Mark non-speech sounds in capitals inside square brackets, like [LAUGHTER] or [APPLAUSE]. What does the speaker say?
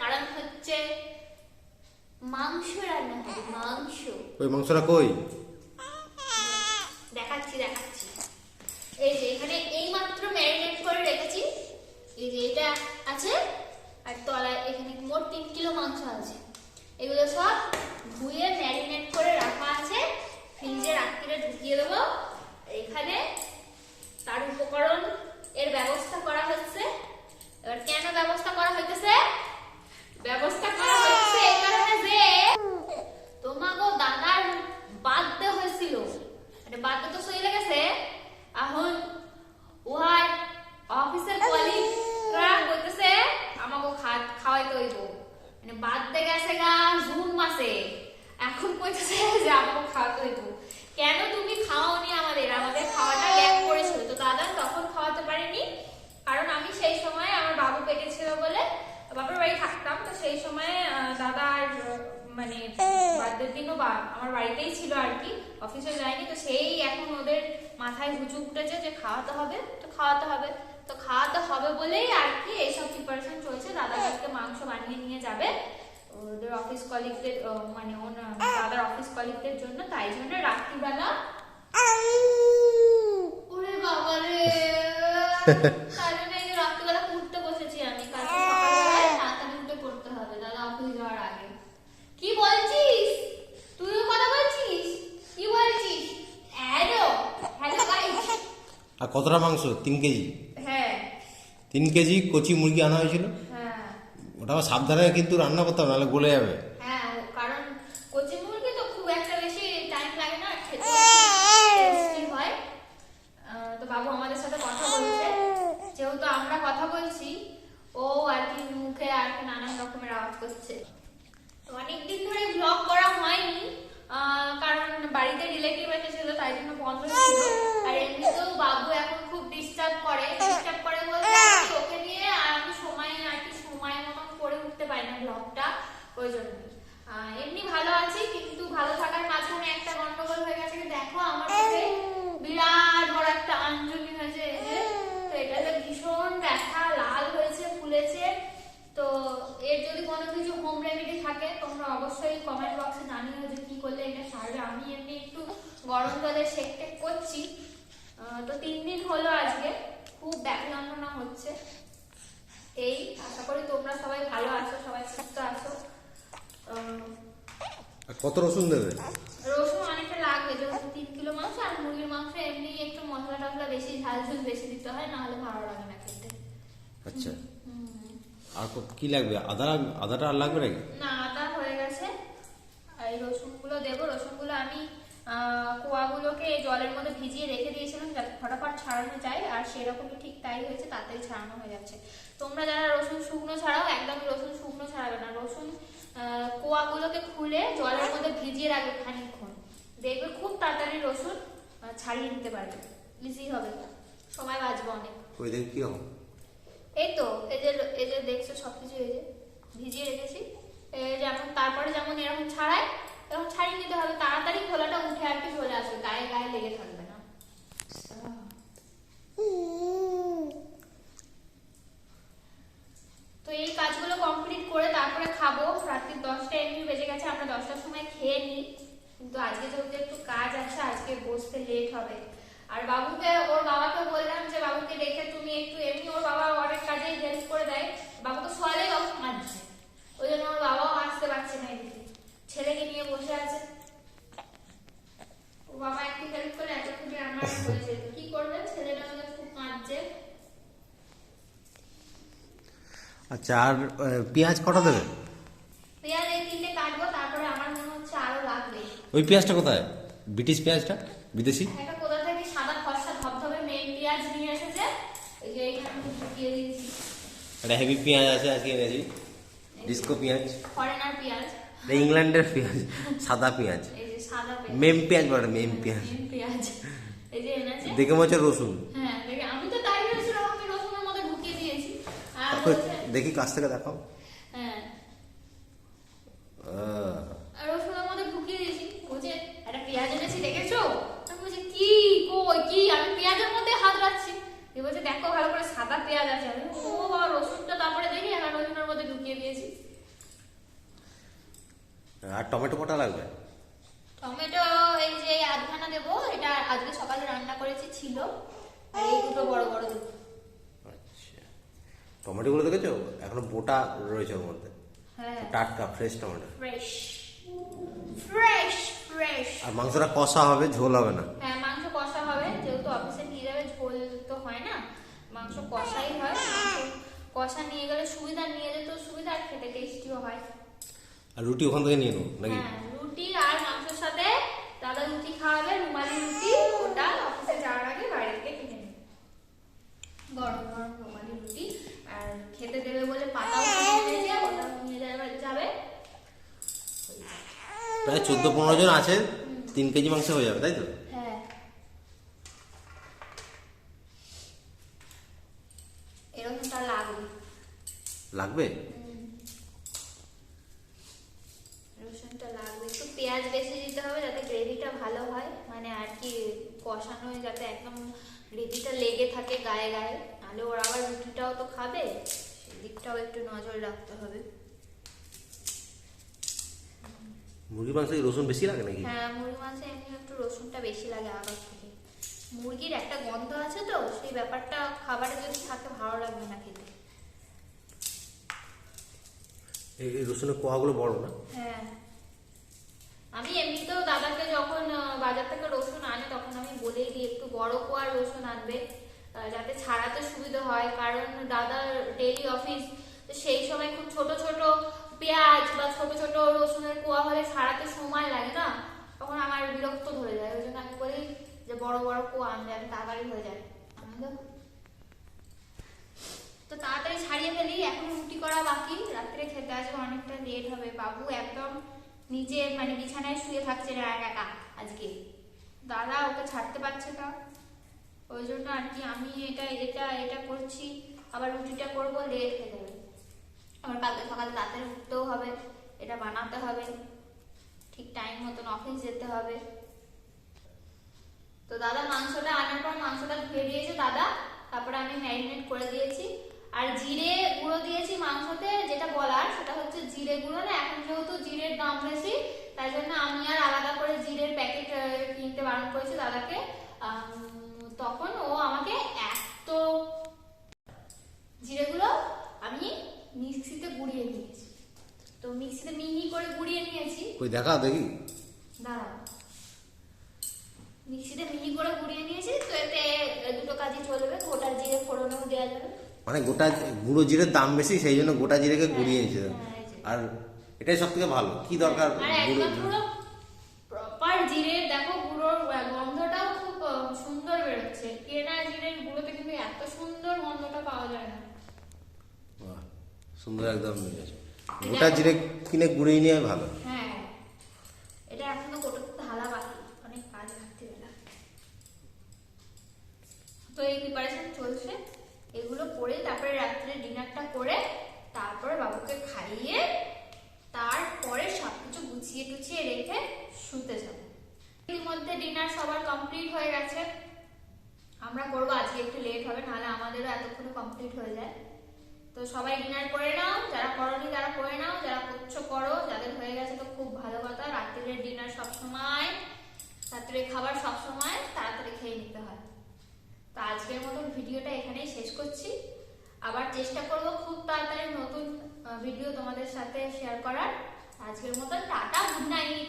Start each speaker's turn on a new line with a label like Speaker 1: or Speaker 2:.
Speaker 1: কারণ হচ্ছে মাংস রান্না করি মাংস। ওই মাংসটা কই?
Speaker 2: দেখাচ্ছি দেখাচ্ছি। এই যে এখানে এই মাত্র ম্যারিনেট করে রেখেছি। এই যে এটা আছে আর তলায় এখানে মোট তিন কিলো মাংস আছে। এগুলো সব ধুয়ে ম্যারিনেট করে রাখা আছে। ফ্রিজে রাত্রিরে ঢুকিয়ে দেবো। এখানে তার উপকরণ এর ব্যবস্থা করা হচ্ছে। এবার কেন ব্যবস্থা করা হইতেছে? ব্যবস্থা করা হচ্ছে এই কারণে যে তোমাগো দাদার বার্থডে হয়েছিল। মানে বার্থডে তো চলে গেছে এখন উহার অফিসের কলিগরা কইতেছে আমাকে খাওয়াইতে হইব। মানে বার্থডে গেছে গা জুন মাসে এখন কইতেছে যে আমাকে খাওয়াতে হইব। কেন তুমি খাওয়াওনি আমাদের? আমাদের খাওয়াটা ল্যাক করেছিল তো দাদা তখন খাওয়াতে পারেনি। কারণ আমি সেই সময় আমার বাবু পেটে ছিল বলে বাবার বাড়ি থাকতাম তো সেই সময় আহ, দাদা আর আহ, মানে বার্থডের দিনও বা আমার বাড়িতেই ছিল আর কি অফিসে যায়নি তো সেই এখন ওদের মাথায় হুচু উঠেছে যে খাওয়াতে হবে তো খাওয়াতে হবে তো খাওয়াতে হবে বলেই আর কি এইসব প্রিপারেশন চলছে দাদা আজকে মাংস বানিয়ে নিয়ে যাবে ওদের অফিস কলিগদের মানে ওনার দাদার অফিস কলিগদের জন্য তাই জন্য রাত্রিবেলা ওরে বাবা [LAUGHS] রে তাই জন্য এই যে রাত্রিবেলা পড়তে বসেছি আমি কালকে সকালবেলায় তাড়াতাড়ি উঠে পড়তে হবে দাদা অফিস যাওয়ার আগে কি বলছিস তুইও কথা বলছিস কি বলছিস হ্যালো হ্যালো গাইস
Speaker 1: আর কতটা মাংস? তিন কেজি।
Speaker 2: হ্যাঁ।
Speaker 1: তিন কেজি কচি মুরগি আনা হয়েছিল।
Speaker 2: হ্যাঁ।
Speaker 1: ওটা আবার সাবধানে কিন্তু রান্না করতে হবে নাহলে গলে যাবে।
Speaker 2: হ্যাঁ কারণ কচি মুরগি তো খুব একটা বেশি টাইম লাগে না খেতে হয়। তো বাবু আমাদের সাথে কথা বলছে। যেহেতু আমরা কথা বলছি ও আর কি মুখে আর কি নানান রকমের আওয়াজ করছে। তো অনেকদিন ধরে ব্লগ করা হয়নি কারণ বাড়িতে রিলেটিভ এসেছিল তাই জন্য বন্ধ ছিল আর এমনিতেও বাবু এখন খুব ডিস্টার্ব করে ডিস্টার্ব করে বলতে আর কি ওকে নিয়ে আর আমি সময় আর কি সময় মতন করে উঠতে পারি না ব্লগটা ওই জন্য আহ, এমনি ভালো আছি কিন্তু ভালো থাকার মাঝখানে একটা গন্ডগোল হয়ে গেছে দেখো আমার বিরাট বড় একটা আঞ্জলি হয়েছে এই তো এটাতে ভীষণ ব্যথা, লাল হয়েছে, ফুলেছে। তো এর যদি কোনো কিছু হোম রেমেডি থাকে, তোমরা অবশ্যই কমেন্ট বক্সে জানিও যে কি করলে এটা সারবে। আমি এমনি একটু গরম জলে সেক টেক করছি। তো তিন দিন হলো আজকে, খুব ব্যথা হচ্ছে। এই, আশা করি তোমরা সবাই ভালো আছো, সবাই সুস্থ আছো।
Speaker 1: কত রসুন দেবে
Speaker 2: রসুন অনেকটা লাগবে যেহেতু তিন কিলো মাংস আর মুরগির মাংস এমনি একটু মশলা টসলা বেশি ঝাল ঝুল বেশি দিতে হয় নাহলে ভালো লাগে না খেতে।
Speaker 1: আচ্ছা। আর কি লাগবে? আদা আদাটা আর লাগবে নাকি?
Speaker 2: না আদা হয়ে গেছে। এই রসুনগুলো দেবো। রসুনগুলো আমি কোয়াগুলোকে জলের মধ্যে ভিজিয়ে রেখে দিয়েছিলাম যাতে ফটাফট ছাড়ানো যায়। আর সেরকমই ঠিক তাই হয়েছে তাতেই ছাড়ানো হয়ে যাচ্ছে। তোমরা যারা রসুন শুকনো ছাড়াও একদম রসুন শুকনো ছাড়াবে না। রসুন কোয়াগুলোকে খুলে জলের মধ্যে ভিজিয়ে রাখবে খানিকক্ষণ। দেখবে খুব তাড়াতাড়ি রসুন ছাড়িয়ে নিতে পারবে। ইজি হবে। সময় বাঁচবে অনেক।
Speaker 1: ওই দেখি কীরকম
Speaker 2: এই তো এই যে এই যে দেখছ সবকিছু এই যে ভিজিয়ে রেখেছি। এই যেমন তারপরে যেমন এরকম ছাড়াই তখন ছাড়িয়ে নিতে হবে। তাড়াতাড়ি খোলাটা উঠে আর কি চলে আসবে গায়ে গায়ে লেগে থাকবে না। তো এই কাজগুলো কমপ্লিট করে তারপরে খাব। রাত্রি দশটা এমনি বেজে গেছে আমরা দশটার সময় খেয়ে নিই। কিন্তু আজকে যেহেতু একটু কাজ আছে আজকে বসতে লেট হবে। আর বাবুকে ওর বাবাকে বললাম যে বাবুকে রেখে তুমি একটু এমনি ওর বাবা অনেক কাজে হেল্প করে দেয়। বাবুকে সকালে বাবু কাঁদছে ওই জন্য ওর বাবাও আসতে পারছে না এদিকে। ছেলেকে নিয়ে বসে আছে। ও বাবা একটু হেল্প করে এতক্ষণে আমার হয়েছে কি করবে? ছেলেটা আমাদের খুব
Speaker 1: আচ্ছা আর পেঁয়াজ কটা দেবে?
Speaker 2: পেঁয়াজ এই তিনটে কাটবো তারপরে আমার মনে হচ্ছে আরও লাগবে।
Speaker 1: ওই পেঁয়াজটা কোথায়? ব্রিটিশ পেঁয়াজটা? বিদেশি?
Speaker 2: পেঁয়াজ নিয়ে এসেছে এই যে এইখানে ঢুকিয়ে দিয়েছি
Speaker 1: একটা হেভি পেঁয়াজ আছে আজকে এনেছি। ডিস্কো পেঁয়াজ।
Speaker 2: ফরেনার পেঁয়াজ।
Speaker 1: এটা ইংল্যান্ডের পেঁয়াজ সাদা পেঁয়াজ।
Speaker 2: এই যে সাদা পেঁয়াজ।
Speaker 1: মেম পেঁয়াজ বলে মেম পেঁয়াজ।
Speaker 2: মেন পেঁয়াজ। এই যে এনেছে।
Speaker 1: দেখে মনে হচ্ছে রসুন।
Speaker 2: হ্যাঁ দেখে আমি তো তাই ভেবেছিলাম আমি রসুনের মধ্যে ঢুকিয়ে দিয়েছি। আর
Speaker 1: দেখি কাছ থেকে দেখাও
Speaker 2: হ্যাঁ
Speaker 1: আহ,
Speaker 2: আর রসুনের মধ্যে ঢুকিয়ে দিয়েছি বলছে একটা পেঁয়াজ এনেছি দেখেছ আমি বলছি কি কই কি আমি পেঁয়াজের মধ্যে হাত রাখছি এ বলছে দেখো ভালো করে সাদা পেঁয়াজ আছে আমি বলছি, ও বাবা রসুনটা তারপরে দেখি এখন রসুনের মধ্যে ঢুকিয়ে দিয়েছি
Speaker 1: আর টমেটো কটা লাগবে?
Speaker 2: টমেটো এই যে আধখানা দেবো এটা আজকে সকালে রান্না করেছি ছিল। আর এই দুটো বড় বড় দেবো
Speaker 1: আচ্ছা। টমেটোগুলো দেখেছ? এখনও বোটা রয়েছে ওর মধ্যে।
Speaker 2: হ্যাঁ।
Speaker 1: টাটকা fresh tomato.
Speaker 2: Fresh fresh fresh
Speaker 1: আর মাংসটা কষা হবে ঝোল হবে না।
Speaker 2: হ্যাঁ মাংস কষা হবে যেহেতু অফিসে নিয়ে যাবে ঝোল তো হয় না। মাংস কষাই হয় কষা নিয়ে গেলে সুবিধা নিয়ে খেতে টেস্টিও হয়।
Speaker 1: আর রুটি ওখান থেকে নিয়ে নেব নাকি?
Speaker 2: হ্যাঁ রুটি আর মাংসের সাথে দাদা রুটি খাওয়াবে রুমালি রুটি ওটা অফিসে যাওয়ার আগে বাইরে থেকে কিনে নেবে। গরম গরম রুমালি রুটি আর খেতে দেবে বলে এনেছে ওটা নিয়ে যাবে যাবে
Speaker 1: প্রায় চোদ্দ পনেরো জন আছে তিন কেজি মাংস হয়ে যাবে তাই তো?
Speaker 2: হ্যাঁ। লাগবে
Speaker 1: লাগবে
Speaker 2: রসুনটা লাগবে একটু পেঁয়াজ বেশি দিতে হবে যাতে গ্রেভিটা ভালো হয় মানে আর কি কষানো যাতে একদম গ্রেভিটা লেগে থাকে গায়ে গায়ে। নাহলে ওরা আবার রুটিটাও তো খাবে সেদিকটাও একটু নজর রাখতে হবে।
Speaker 1: মুরগির মাংসে রসুন বেশি লাগে নাকি?
Speaker 2: হ্যাঁ মুরগি মাংসে এমনি একটু রসুনটা বেশি লাগে আবার থেকে মুরগির একটা গন্ধ আছে তো সেই ব্যাপারটা খাবারে যদি থাকে ভালো লাগবে না খেতে।
Speaker 1: এই রসুনের কোয়াগুলো বড় না?
Speaker 2: হ্যাঁ আমি এমনিতেও দাদাকে যখন আহ, বাজার থেকে রসুন আনে তখন আমি বলেই দিই একটু বড় কোয়ার রসুন আনবে। যাতে ছাড়াতে সুবিধা হয়। কারণ দাদার ডেলি অফিস সেই সময় খুব ছোট ছোট পেঁয়াজ বা ছোট ছোট রসুনের কোয়া হলে ছাড়াতে সময় লাগে না? তখন আমার বিরক্ত ধরে যায়। ওই জন্য আমি বলি যে, বড় বড় কোয়া আনবে, আমি তাড়াতাড়ি হয়ে যায় তো তাড়াতাড়ি ছাড়িয়ে ফেলি। এখন রুটি করা বাকি। রাত্রে খেতে আসবে, অনেকটা লেট হবে। বাবু একদম নিচে মানে বিছানায় শুয়ে থাকছে একা। আজকে দাদা ওকে ছাড়তে পারছে না। ওই জন্য আর কি আমি এটা এটা এটা করছি, আবার রুটিটা করব লেট হয়ে যাবে। আবার কালকে সকালে তাড়াতাড়ি উঠতেও হবে, এটা বানাতে হবে। ঠিক টাইম মতন অফিস যেতে হবে। তো দাদা মাংসটা আনার পর মাংসটা ধুয়ে দিয়েছে দাদা, তারপরে আমি ম্যারিনেট করে দিয়েছি। আর জিরে গুঁড়ো দিয়েছি মাংসতে, যেটা বলার সেটা হচ্ছে জিরে গুঁড়ো না, এখন যেহেতু জিরের দাম বেশি, তাই জন্য আমি আর আলাদা করে জিরের প্যাকেট কিনতে বারণ করেছি দাদাকে। তখন ও আমাকে এত জিরেগুলো আমি মিক্সিতে গুঁড়িয়ে নিয়েছি তো মিক্সিতে মিহি করে গুঁড়িয়ে নিয়েছি।
Speaker 1: দেখা দেখি
Speaker 2: দাঁড়াও মিক্সিতে মিহি করে গুঁড়িয়ে নিয়েছি তো এতে দুটো কাজই চলবে গোটা জিরে ফোড়নেও দেওয়া যাবে
Speaker 1: মানে গোটা গুঁড়ো জিরের দাম বেশি সেই জন্য গোটা জিরেকে গুঁড়িয়ে
Speaker 2: যে।
Speaker 1: আর এটাই সব থেকে ভালো। কি দরকার গুঁড়ো
Speaker 2: প্রপার জিরে? দেখো গুঁড়োর গন্ধটাও খুব সুন্দর বেরোচ্ছে। কেনা জিরের গুঁড়োতে কিন্তু এত সুন্দর গন্ধটা পাওয়া যায় না।
Speaker 1: সুন্দর একদম গোটা জিরে কিনে গুঁড়িয়ে নিয়ে ভালো
Speaker 2: হ্যাঁ এটা এখনও গোটা ঢালা বাকি অনেক কাজ রাখতে গেলে তো এই প্রিপারেশন চলছে এগুলো করে তারপরে রাত্রে ডিনারটা করে তারপরে বাবুকে খাইয়ে তারপরে সবকিছু গুছিয়ে টুছিয়ে রেখে শুতে যাব। এর মধ্যে ডিনার সবার কমপ্লিট হয়ে গেছে। আমরা করব, আজকে একটু লেট হবে, নাহলে আমাদেরও এতক্ষণে কমপ্লিট হয়ে যায়। তো সবাই ডিনার করে নাও, যারা করনি তারা করে নাও, যারা করছ করো, যাদের হয়ে গেছে তো খুব ভালো কথা রাত্রিরের ডিনার সব সময় রাত্রে খাবার সব সময় তাড়াতাড়ি খেয়ে নিতে হয়। তো আজকের মতো ভিডিওটা এখানেই শেষ করছি। আবার চেষ্টা করব খুব তাড়াতাড়ি নতুন ভিডিও তোমাদের সাথে শেয়ার করার। আজকের মতো টাটা গুড নাইট